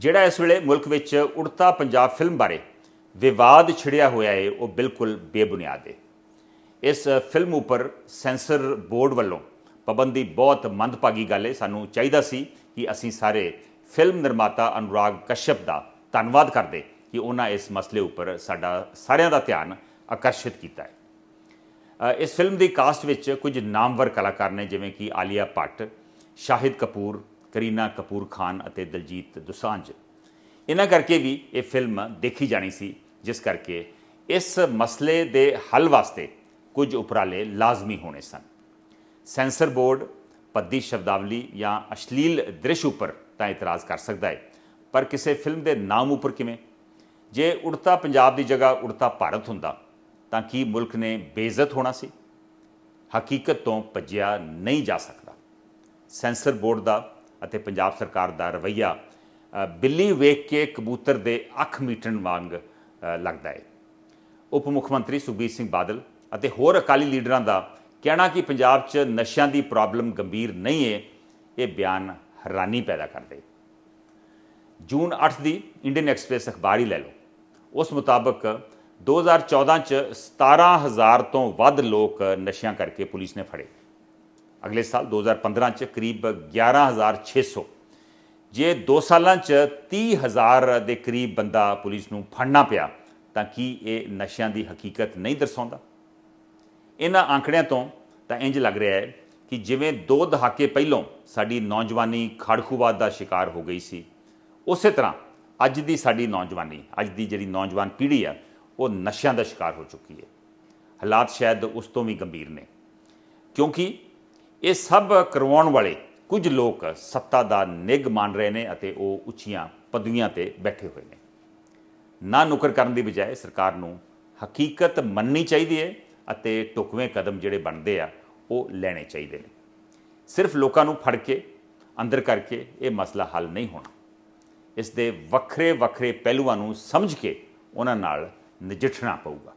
ਜਿਹੜਾ ਇਸ ਵੇਲੇ ਮੁਲਕ ਵਿੱਚ ਉੜਤਾ ਪੰਜਾਬ ਫਿਲਮ ਬਾਰੇ ਵਿਵਾਦ ਛਿੜਿਆ ਹੋਇਆ ਹੈ ਉਹ ਬਿਲਕੁਲ ਬੇਬੁਨਿਆਦ ਹੈ ਇਸ ਫਿਲਮ ਉੱਪਰ ਸੈਂਸਰ ਬੋਰਡ ਵੱਲੋਂ ਪਾਬੰਦੀ ਬਹੁਤ ਮੰਦਭਾਗੀ ਗੱਲ ਹੈ ਸਾਨੂੰ ਚਾਹੀਦਾ ਸੀ ਕਿ ਅਸੀਂ ਸਾਰੇ ਫਿਲਮ ਨਿਰਮਾਤਾ ਅਨੁਰਾਗ ਕਸ਼ਯਪ ਦਾ ਧੰਨਵਾਦ ਕਰਦੇ ਕਿ ਉਹਨਾਂ ਇਸ ਮਸਲੇ ਉੱਪਰ ਸਾਡਾ ਸਾਰਿਆਂ ਦਾ ਧਿਆਨ ਆਕਰਸ਼ਿਤ ਕੀਤਾ ਹੈ ਇਸ ਫਿਲਮ ਦੀ ਕਾਸਟ ਵਿੱਚ ਕੁਝ ਨਾਮਵਰ ਕਲਾਕਾਰ ਨੇ ਜਿਵੇਂ ਕਿ ਆਲੀਆ ਭੱਟ, ਸ਼ਾਹਿਦ ਕਪੂਰ ਕਰੀਨਾ ਕਪੂਰ ਖਾਨ ਅਤੇ ਦਲਜੀਤ ਦੁਸਾਂਝ। ਇਹਨਾਂ ਕਰਕੇ ਵੀ ਇਹ ਫਿਲਮ ਦੇਖੀ ਜਾਣੀ ਸੀ, ਜਿਸ ਕਰਕੇ ਇਸ ਮਸਲੇ ਦੇ ਹੱਲ ਵਾਸਤੇ ਕੁਝ ਉਪਰਾਲੇ ਲਾਜ਼ਮੀ ਹੋਣੇ ਸਨ। ਸੈਂਸਰ ਬੋਰਡ ਪੱਦੀ ਸ਼ਬਦਾਵਲੀ ਜਾਂ ਅਸ਼ਲੀਲ ਦ੍ਰਿਸ਼ ਉੱਪਰ ਤਾਂ ਇਤਰਾਜ਼ ਕਰ ਸਕਦਾ ਹੈ, ਪਰ ਕਿਸੇ ਫਿਲਮ ਦੇ ਨਾਮ ਉੱਪਰ ਕਿਵੇਂ? ਜੇ ਉੜਤਾ ਪੰਜਾਬ ਦੀ ਜਗ੍ਹਾ ਉੜਤਾ ਭਾਰਤ ਹੁੰਦਾ, ਤਾਂ ਕੀ ਮੁਲਕ ਨੇ ਬੇਇੱਜ਼ਤ ਹੋਣਾ ਸੀ? ਹਕੀਕਤ ਤੋਂ ਭੱਜਿਆ ਨਹੀਂ ਜਾ ਸਕਦਾ। ਸੈਂਸਰ ਬੋਰਡ ਦਾ ਅਤੇ ਪੰਜਾਬ ਸਰਕਾਰ ਦਾ ਰਵਈਆ ਬਿੱਲੀ ਵੇਖ ਕੇ ਕਬੂਤਰ ਦੇ ਅੱਖ ਮੀਟਣ ਵਾਂਗ ਲੱਗਦਾ ਹੈ ਉਪ ਮੁੱਖ ਮੰਤਰੀ ਸੁਖਬੀਰ ਸਿੰਘ ਬਾਦਲ ਅਤੇ ਹੋਰ ਅਕਾਲੀ ਲੀਡਰਾਂ ਦਾ ਕਹਿਣਾ ਕਿ ਪੰਜਾਬ 'ਚ ਨਸ਼ਿਆਂ ਦੀ ਪ੍ਰੋਬਲਮ ਗੰਭੀਰ ਨਹੀਂ ਹੈ ਇਹ ਬਿਆਨ ਹੈਰਾਨੀ ਪੈਦਾ ਕਰਦੇ। ਜੂਨ 8 ਦੀ ਇੰਡੀਅਨ ਐਕਸਪ੍ਰੈਸ ਅਖਬਾਰ ਹੀ ਲੈ ਲਓ। ਉਸ ਮੁਤਾਬਕ 2014 ਚ 17000 ਤੋਂ ਵੱਧ ਲੋਕ ਨਸ਼ਿਆਂ ਕਰਕੇ ਪੁਲਿਸ ਨੇ ਫੜੇ। ਅਗਲੇ ਸਾਲ 2015 ਚ ਕਰੀਬ 11600 ਜੇ 2 ਸਾਲਾਂ ਚ 30000 ਦੇ ਕਰੀਬ ਬੰਦਾ ਪੁਲਿਸ ਨੂੰ ਫੜਨਾ ਪਿਆ, ਤਾਂ ਕੀ ਇਹ ਨਸ਼ਿਆਂ ਦੀ ਹਕੀਕਤ ਨਹੀਂ ਦਰਸਾਉਂਦਾ? ਇਹਨਾਂ ਆંકੜਿਆਂ ਤੋਂ ਤਾਂ ਇੰਜ ਲੱਗ ਰਿਹਾ ਹੈ ਕਿ ਜਿਵੇਂ ਦੋ ਦਹਾਕੇ ਪਹਿਲਾਂ ਸਾਡੀ ਨੌਜਵਾਨੀ ਖੜਖੂਵਾਦ ਦਾ ਸ਼ਿਕਾਰ ਹੋ ਗਈ ਸੀ, ਉਸੇ ਤਰ੍ਹਾਂ ਅੱਜ ਦੀ ਸਾਡੀ ਨੌਜਵਾਨੀ, ਅੱਜ ਦੀ ਜਿਹੜੀ ਨੌਜਵਾਨ ਪੀੜ੍ਹੀ ਆ, ਉਹ ਨਸ਼ਿਆਂ ਦਾ ਸ਼ਿਕਾਰ ਹੋ ਚੁੱਕੀ ਹੈ। ਹਾਲਾਤ ਸ਼ਾਇਦ ਉਸ ਤੋਂ ਵੀ ਗੰਭੀਰ ਨੇ। ਕਿਉਂਕਿ ਇਹ ਸਭ ਕਰਵਾਉਣ ਵਾਲੇ ਕੁਝ ਲੋਕ ਸੱਤਾ ਦਾ ਨਿਗ ਮੰਨ ਰਹੇ ਨੇ ਅਤੇ ਉਹ ਉੱਚੀਆਂ ਪਦਵੀਆਂ ਤੇ ਬੈਠੇ ਹੋਏ ਨੇ। ਨਾ ਨੁਕਰ ਕਰਨ ਦੀ ਬਜਾਏ ਸਰਕਾਰ ਨੂੰ ਹਕੀਕਤ ਮੰਨਣੀ ਚਾਹੀਦੀ ਹੈ ਅਤੇ ਟੁਕਵੇਂ ਕਦਮ ਜਿਹੜੇ ਬਣਦੇ ਆ, ਉਹ ਲੈਣੇ ਚਾਹੀਦੇ ਨੇ। ਸਿਰਫ ਲੋਕਾਂ ਨੂੰ ਫੜ ਕੇ, ਅੰਦਰ ਕਰਕੇ ਇਹ ਮਸਲਾ ਹੱਲ ਨਹੀਂ ਹੋਣਾ। ਇਸ ਦੇ ਵੱਖਰੇ ਵੱਖਰੇ ਪਹਿਲੂਆਂ ਨੂੰ ਸਮਝ ਕੇ ਉਹਨਾਂ ਨਾਲ ਨਜਿੱਠਣਾ ਪਊਗਾ।